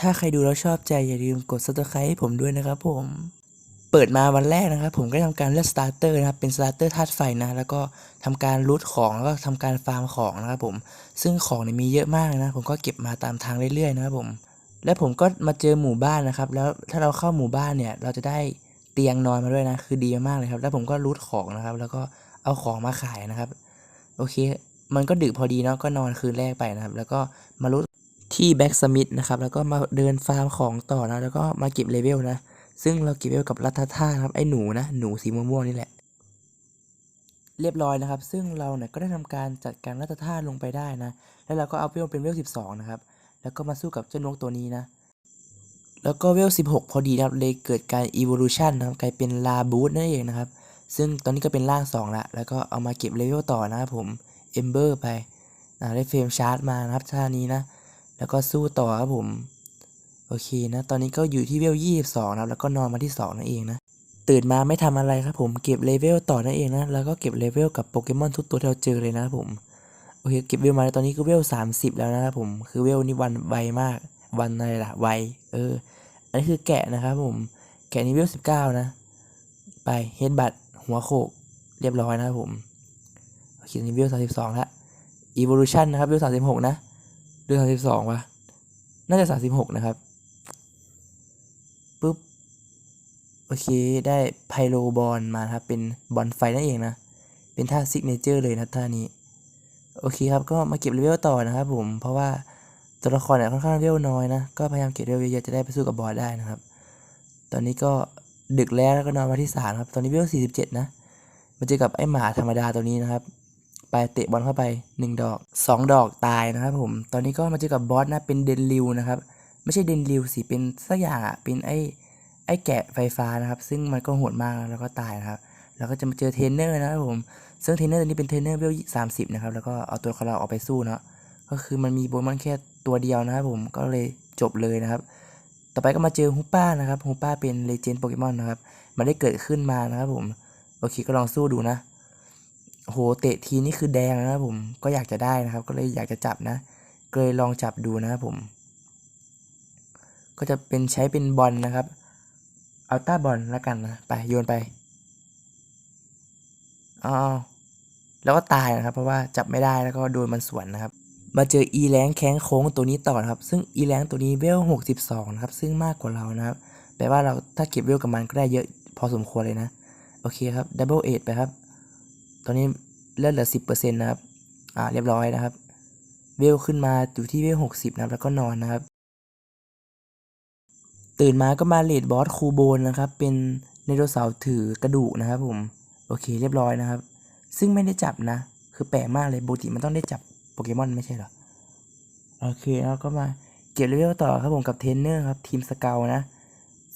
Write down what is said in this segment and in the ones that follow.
ถ้าใครดูแล้วชอบใจอย่าลืมกด subscribe ให้ผมด้วยนะครับผมเปิดมาวันแรกนะครับ ผมก็ทำการเลือกสตาร์เตอร์นะครับเป็นสตาร์เตอร์ธาตุไฟนะ แล้วก็ทำการรูทของแล้วก็ทำการฟาร์มของนะครับผมซึ่งของเนี่ยมีเยอะมากนะ ผมก็เก็บมาตามทางเรื่อยๆนะครับผม และผมก็มาเจอหมู่บ้านนะครับ แล้วถ้าเราเข้าหมู่บ้านเนี่ย เราจะได้เตียงนอนมาด้วยนะ คือดีมากเลยครับ แล้วผมก็รูทของนะครับ แล้วก็เอาของมาขายนะครับ โอเค มันก็ดึกพอดีเนาะก็นอนคืนแรกไปนะครับ แล้วก็มารูท ที่แบ็กสมิธนะครับ แล้วก็มาเดินฟาร์มของต่อนะ แล้วก็มาเก็บเลเวลนะ ซึ่งเราเก็บเลเวลกับรัตท่านะครับ ไอ้หนูนะ หนูสีม่วงๆนี่แหละ เรียบร้อยนะครับ ซึ่งเราเนี่ยก็ได้ทำการจัดการรัตท่าลงไปได้นะ แล้วเราก็เอาเวลเป็นเวล12นะครับ แล้วก็มาสู้กับเจ้านกตัวนี้นะ แล้วก็เวล16พอดีนะครับ เลยเกิดการ evolution นะครับ กลายเป็นลาบูธนั่นเองนะครับ ซึ่งตอนนี้ก็เป็นร่าง2ละ แล้วก็เอามาเก็บเลเวลต่อนะครับผม Ember ไปนะได้เฟรมชาร์จมานะครับท่านี้นะ แล้วก็สู้ต่อครับผม โอเคนะ ตอนนี้ก็อยู่ที่เวล22นะครับ แล้วก็นอนมาที่2นั่นเองนะ ตื่นมาไม่ทำอะไรครับผม เก็บเลเวลต่อนั่นเองนะ แล้วก็เก็บเลเวลกับโปเกมอนทุกตัวที่เราเจอเลยนะครับผม โอเค เก็บเวลมาตอนนี้ก็เวล30แล้วนะครับผม คือเวลนี่วันไวมาก วันอะไรล่ะ ไว เออ อันนี้คือแกะนะครับผม แกะนี้เวล19นะ ไปเฮดบัตหัวโขก เรียบร้อยนะครับผมโอเคนี้เวล32แล้ว evolution นะครับเวล36นะ เวล32วะน่าจะ36นะครับปุ๊บโอเคได้ไพโลบอลมาครับเป็นบอลไฟนั่นเองนะ เป็นท่าซิกเนเจอร์เลยนะท่านี้ โอเคครับก็มาเก็บเลเวลต่อนะครับผมเพราะว่าตัวละครเนี่ยค่อนข้างเลเวลน้อยนะก็พยายามเก็บเลเวลเยอะๆจะได้ไปสู้กับบอสได้นะครับ ตอนนี้ก็ดึกแล้วแล้วก็นอนมาที่สามครับตอนนี้เลเวล47นะมาเจอกับไอ้หมาธรรมดาตัวนี้นะครับ ไปเตะบอลเข้าไป 1 ดอก 2 ดอกตายนะครับผม ตอนนี้ก็มาเจอกับบอสนะเป็นเดนริวนะครับ ไม่ใช่เดนริวสิเป็นสักอย่างอะเป็นไอ้ไอ้แกะไฟฟ้านะครับ ซึ่งมันก็โหดมากแล้วก็ตายนะครับ แล้วก็จะมาเจอเทรนเนอร์นะครับผมซึ่งเทรนเนอร์ตัวนี้เป็นเทรนเนอร์เวลสามสิบนะครับแล้วก็เอาตัวของเราออกไปสู้เนาะก็คือมันมีโปเกมอนแค่ตัวเดียวนะครับผมก็เลยจบเลยนะครับ ต่อไปก็มาเจอฮูป้านะครับฮูป้าเป็นเลเจนด์โปเกมอนนะครับมันได้เกิดขึ้นมานะครับผมโอเคก็ลองสู้ดูนะ โหเตะทีนี่คือแดงนะครับผมก็อยากจะได้นะครับ ก็เลยอยากจะจับนะก็เลยลองจับดูนะครับผม ก็จะเป็นใช้เป็นบอลนะครับอัลต้าบอลแล้วกันนะไปโยนไปอ้าวแล้วก็ตายนะครับ เพราะว่าจับไม่ได้แล้วก็โดนมันสวนนะครับ มาเจออีแรงแข้งโค้งตัวนี้ต่อนะครับ ซึ่งอีแรงตัวนี้เวล62นะครับ ซึ่งมากกว่าเรานะครับ แปลว่าเราถ้าเก็บเวลกับมันก็ได้เยอะพอสมควรเลยนะ โอเคครับดับเบิลเอทไปครับ อนนี้เลือดเหลือสิบเปอร์เซ็นต์นะครับ อ่า เรียบร้อยนะครับ เวลขึ้นมาอยู่ที่เวลหกสิบนะครับแล้วก็นอนนะครับ ตื่นมาก็มาเลดบอสคูโบนนะครับ เป็นไดโนเสาร์ถือกระดูกนะครับ ผม โอเค เรียบร้อยนะครับ ซึ่งไม่ได้จับนะ คือแปลกมากเลยปกติมันต้องได้จับโปเกมอนไม่ใช่เหรอ โอเคแล้วก็มาเก็บเลเวลต่อครับผมกับเทรนเนอร์ครับทีมสเกลนะ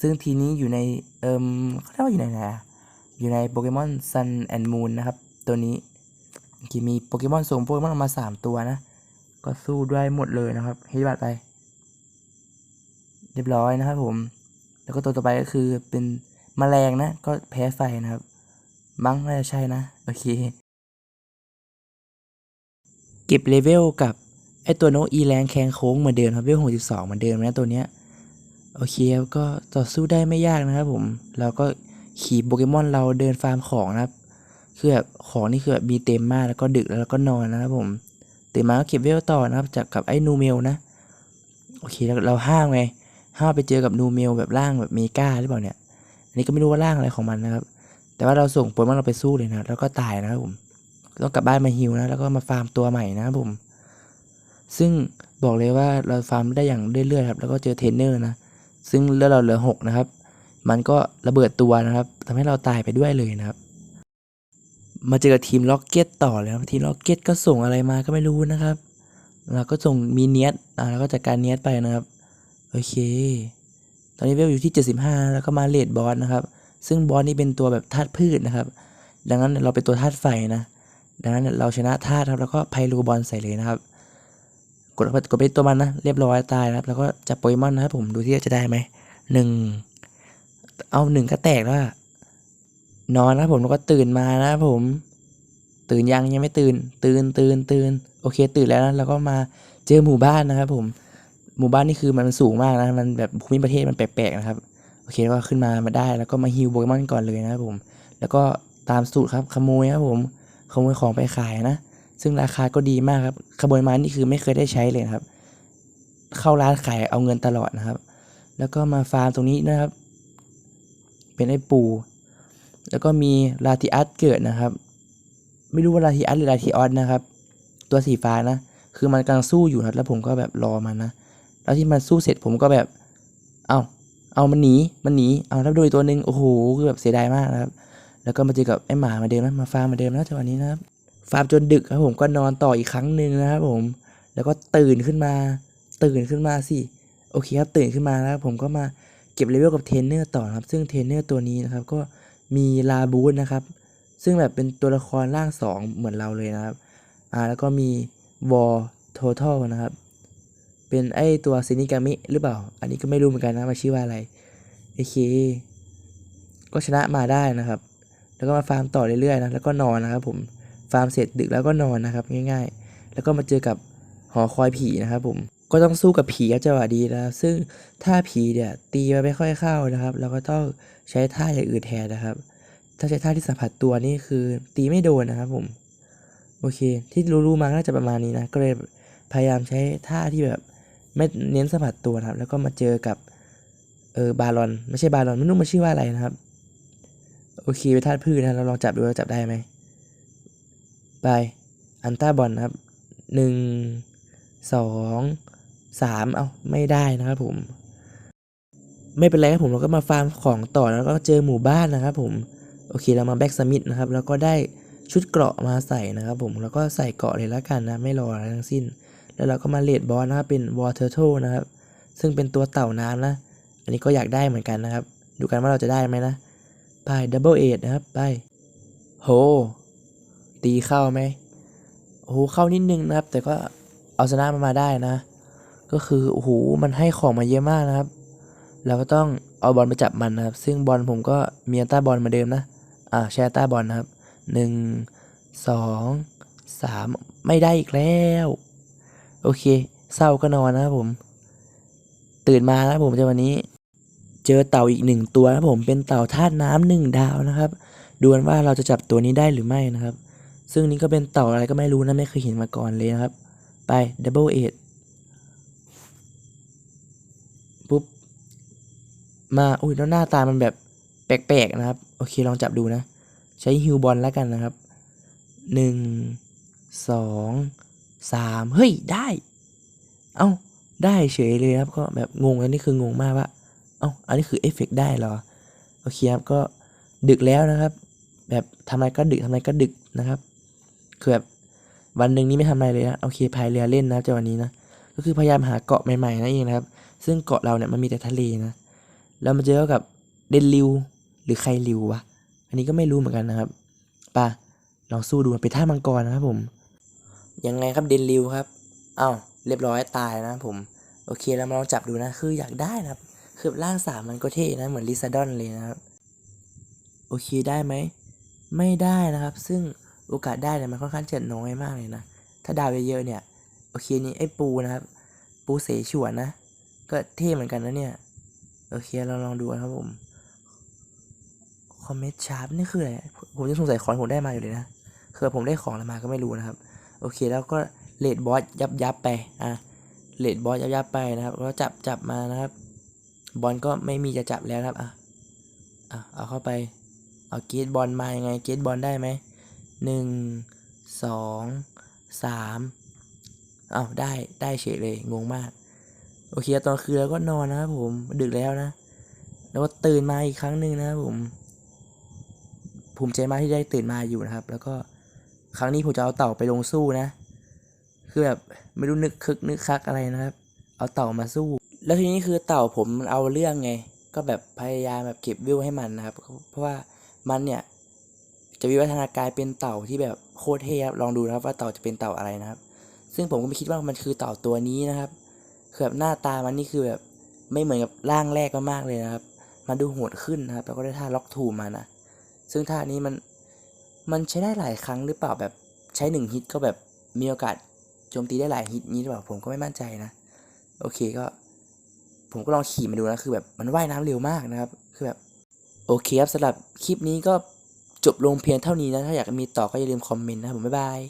ซึ่งทีนี้อยู่ใน เอิมเขาเรียกว่าอยู่ในไหนอะอยู่ในโปเกมอน Sun and Moon นะครับ ตัวนี้ที่มีโปเกมอนส่งโปเกมอนออกมา 3 ตัวนะ ก็สู้ด้วยหมดเลยนะครับเฮดบัตไป เรียบร้อยนะครับผม แล้วก็ตัวต่อไปก็คือเป็นมแมลงนะ ก็แพ้ไฟนะครับ มั้งน่าจะใช่นะ โอเค เก็บเลเวลกับไอตัวโนกอีแรงแคงโค้งเหมือนเดิมครับเลเวล62เหมือนเดิมนะตัวเนี้ยโอเคครับก็ต่อสู้ได้ไม่ยากนะครับผม เราก็ขี่โปเกมอนเราเดินฟาร์มของนะครับ คือแบบของนี่คือแบบมีเต็มมากแล้วก็ดึกแล้วก็นอนนะครับผมตื่นมาก็เก็บเวลต่อนะครับจากกับไอ้นูเมลนะโอเคแล้วเราห้ามไงห้ามไปเจอกับนูเมลแบบร่างแบบเมกาหรือเปล่าเนี่ยอันนี้ก็ไม่รู้ว่าร่างอะไรของมันนะครับ แต่ว่าเราส่งโปเกมอนเราไปสู้เลยนะแล้วก็ตายนะครับผมต้องกลับบ้านมาฮิวนะแล้วก็มาฟาร์มตัวใหม่นะครับผม ซึ่งบอกเลยว่าเราฟาร์มได้อย่างเรื่อยๆครับแล้วก็เจอเทรนเนอร์นะซึ่งเลือดเราเหลือหกนะครับ มันก็ระเบิดตัวนะครับทำให้เราตายไปด้วยเลยนะครับ มาเจอกับทีมล็อกเก็ตต่อแล้วทีมล็อกเก็ตก็ส่งอะไรมาก็ไม่รู้นะครับเราก็ส่งมีเนียสอ่าแล้วก็จัดการเนียสไปนะครับ โอเค ตอนนี้เวลอยู่ที่ 75 แล้วก็มาเลดบอสนะครับ ซึ่งบอสนี่เป็นตัวแบบธาตุพืชนะครับ ดังนั้นเราเป็นตัวธาตุไฟนะ ดังนั้นเราชนะธาตุครับ แล้วก็ไพโลบอลใส่เลยนะครับ กดกดไปตัวมันนะ เรียบร้อยตายนะครับ แล้วก็จับโปเกมอนนะครับผม ดูที่จะได้ไหมหนึ่ง เอาหนึ่งก็แตกแล้ว นอนนะผมแล้วก็ตื่นมานะผม ตื่นยังยังไม่ตื่น ตื่นตื่นตื่นโอเค ตื่นแล้วนะแล้วก็มาเจอหมู่บ้านนะครับ ผม หมู่บ้านนี่คือมันสูงมากนะมันแบบภูมิประเทศมันแปลกๆนะครับโอเคก็ขึ้นมามาได้แล้วก็มาฮิวโปเกมอนก่อนเลยนะครับผม แล้วก็ตามสูตรครับขโมยครับผมขโมยของไปขายนะ ซึ่งราคาก็ดีมากครับขโมยมานี่คือไม่เคยได้ใช้เลยครับ เข้าร้านขายเอาเงินตลอดนะครับ แล้วก็มาฟาร์มตรงนี้นะครับ เป็นไอ้ปู แล้วก็มีลาติอัสเกิดนะครับ ไม่รู้ว่าลาติอัสหรือลาติออสนะครับ ตัวสีฟ้านะ คือมันกำลังสู้อยู่นะครับแล้วผมก็แบบรอมันนะ แล้วที่มันสู้เสร็จผมก็แบบ เอาเอามันหนี มันหนี เอาแล้วโดยตัวหนึ่งโอ้โห คือแบบเสียดายมากนะครับ แล้วก็มาเจอกับไอ้หมามาเดิมนะ มาฟาร์มมาเดิมนะจังหวะนี้นะครับ ฟาร์มจนดึกครับผมก็นอนต่ออีกครั้งหนึ่งนะครับผม แล้วก็ตื่นขึ้นมา ตื่นขึ้นมาสิ โอเคครับ ตื่นขึ้นมาแล้วผมก็มาเก็บเลเวลกับเทรนเนอร์ต่อครับ ซึ่งเทรนเนอร์ตัวนี้นะครับ ก็ มีลาบูนนะครับ ซึ่งแบบเป็นตัวละครร่างสองเหมือนเราเลยนะครับอ่าแล้วก็มีวอลท o ทัลนะครับ เป็นไอตัวซินิกามิหรือเปล่า อันนี้ก็ไม่รู้เหมือนกันนะมาชื่อว่าอะไรโอเคก็ชนะมาได้นะครับ แล้วก็มาฟาร์มต่อเรื่อยๆนะแล้วก็นอนนะครับ ผมฟาร์มเสร็จดึกแล้วก็นอนนะครับง่ายๆ แล้วก็มาเจอกับหอคอยผีนะครับ ผมก็ต้องสู้กับผีครับจังหวะดีนะครับซึ่งถ้าผีเนี่ยตีมาไม่ค่อยเข้านะครับ เราก็ต้อง ใช้ท่าอย่างอื่นแทนนะครับ ถ้าใช้ท่าที่สัมผัสตัวนี่คือตีไม่โดนนะครับผม โอเค ที่รู้ๆมาก็น่าจะประมาณนี้นะ ก็เลยพยายามใช้ท่าที่แบบไม่เน้นสัมผัสตัวครับ แล้วก็มาเจอกับเออบาลอน ไม่ใช่บาลอนไม่รู้มันชื่อว่าอะไรนะครับ โอเคเป็นธาตุพืชนะเราลองจับดูว่าจับได้ไหมไปอันต้าบอลนะครับหนึ่งสองสามเอาไม่ได้นะครับผม ไม่เป็นไรครับผมเราก็มาฟาร์มของต่อแล้วก็เจอหมู่บ้านนะครับผมโอเคเรามาแบ็กสมิธนะครับแล้วก็ได้ชุดเกราะมาใส่นะครับผมแล้วก็ใส่เกราะเลยล้วกันนะไม่รออะไรทั้งสิ้น แล้วเราก็มาเลดบอสนะครับเป็นวอเทอร์โทนะครับซึ่งเป็นตัวเต่าน้ำนะอันนี้ก็อยากได้เหมือนกันนะครับ ดูกันว่าเราจะได้ไหมนะไปดับเบิลเอทนะครับไปโหตีเข้าไหมโอ้โหเข้านิดนึงนะครับ แต่ก็เอาชนะมันมาได้นะ ก็คือโอ้โหมันให้ของมาเยอะมากนะครับ เราก็ต้องเอาบอลไปจับมันนะครับ ซึ่งบอลผมก็มีอันต้าบอลมาเดิมนะ อ่าแชร์ต้าบอลนะครับหนึ่งสองสามไม่ได้อีกแล้ว โอเค เศร้าก็นอนนะครับผม ตื่นมานะครับผมจาวันนี้ เจอเต่าอีกหนึ่งตัวนะผมเป็นเต่าธาตุน้ำหนึ่งดาวนะครับ ดูกันว่าเราจะจับตัวนี้ได้หรือไม่นะครับ ซึ่งนี่ก็เป็นเต่าอะไรก็ไม่รู้นะไม่เคยเห็นมาก่อนเลยนะครับ ไปดับเบิลเอปุ๊ มาอุ้ยแล้วหน้าตามันแบบแปลกๆนะครับ โอเคลองจับดูนะ ใช้ฮิวบอลแล้วกันนะครับหนึ่งสองสามเฮ้ย ได้ เอ้า ได้เฉยเลยครับ ก็แบบงงอันนี้คืองงมากว่า เอ้า อันนี้คือเอฟเฟกต์ได้เหรอ โอเคครับ ก็ดึกแล้วนะครับ แบบทำอะไรก็ดึกทำอะไรก็ดึกนะครับ คือแบบวันหนึ่งนี้ไม่ทำอะไรเลยนะโอเคพายเรือเล่นนะจังวันนี้นะ ก็คือพยายามหาเกาะใหม่ๆนั่นเองนะครับ ซึ่งเกาะเราเนี่ยมันมีแต่ทะเลนะ แล้วมาเจอกับเดนริวหรือใครริววะ อันนี้ก็ไม่รู้เหมือนกันนะครับป่ะลองสู้ดูเป็นท่ามังกรนะครับผม ยังไงครับเดนริวครับอ้าวเรียบร้อยตายนะผม โอเคเรามาลองจับดูนะ คืออยากได้นะครับ คือร่างสามมันก็เท่นะ เหมือนลิซาดอนเลยนะครับ โอเคได้ไหม ไม่ได้นะครับ ซึ่งโอกาสได้เนี่ยมันค่อนข้างจะน้อยมากเลยนะ ถ้าดาวเยอะๆเนี่ย โอเคนี่ไอ้ปูนะครับ ปูเสฉวนนะ ก็เท่เหมือนกันนะเนี่ย โอเคเราลองดูนะครับผมคอมเมนต์ชาร์ปนี่คืออะไรผมจะสงสัยของผมได้มาอยู่เลยนะคือผมได้ของอะไรมาก็ไม่รู้นะครับ โอเคแล้วก็เลดบอสยับยับไปอะเลดบอสยับยับไปนะครับแล้วจับจับมานะครับ บอลก็ไม่มีจะจับแล้วครับอะอะเอาเข้าไปเอาเกตบอลมายังไงเกตบอลได้ไหมหนึ่งสองสามอ้าวได้ได้เฉยเลยงงมาก โอเคตอนคืนแล้วก็นอนนะครับผมดึกแล้วนะ แล้วก็ตื่นมาอีกครั้งหนึ่งนะครับผม ภูมิใจมากที่ได้ตื่นมาอยู่นะครับ แล้วก็ครั้งนี้ผมจะเอาเต่าไปลงสู้นะ คือแบบไม่รู้นึกคึกนึกคักอะไรนะครับ เอาเต่ามาสู้ แล้วทีนี้คือเต่าผมมันเอาเรื่องไง ก็แบบพยายามแบบเก็บวิวให้มันนะครับ เพราะว่ามันเนี่ยจะวิวัฒนาการเป็นเต่าที่แบบโคตรเท่ครับลองดูนะครับว่าเต่าจะเป็นเต่าอะไรนะครับ ซึ่งผมก็ไม่คิดว่ามันคือเต่าตัวนี้นะครับ คือแบบหน้าตามันนี่คือแบบไม่เหมือนกับร่างแรกมากๆเลยนะครับ มันดูโหดขึ้นนะครับ แล้วก็ได้ท่าล็อกทูมานะ ซึ่งท่านี้มันมันใช้ได้หลายครั้งหรือเปล่าแบบใช้หนึ่งฮิตก็แบบมีโอกาสโจมตีได้หลายฮิตนี้หรือเปล่าผมก็ไม่มั่นใจนะ โอเคก็ ผมก็ลองขี่มาดูนะคือแบบมันว่ายน้ำเร็วมากนะครับ คือแบบโอเคครับสำหรับคลิปนี้ก็จบลงเพียงเท่านี้นะ ถ้าอยากมีต่อก็อย่าลืมคอมเมนต์นะครับผมบ๊ายบาย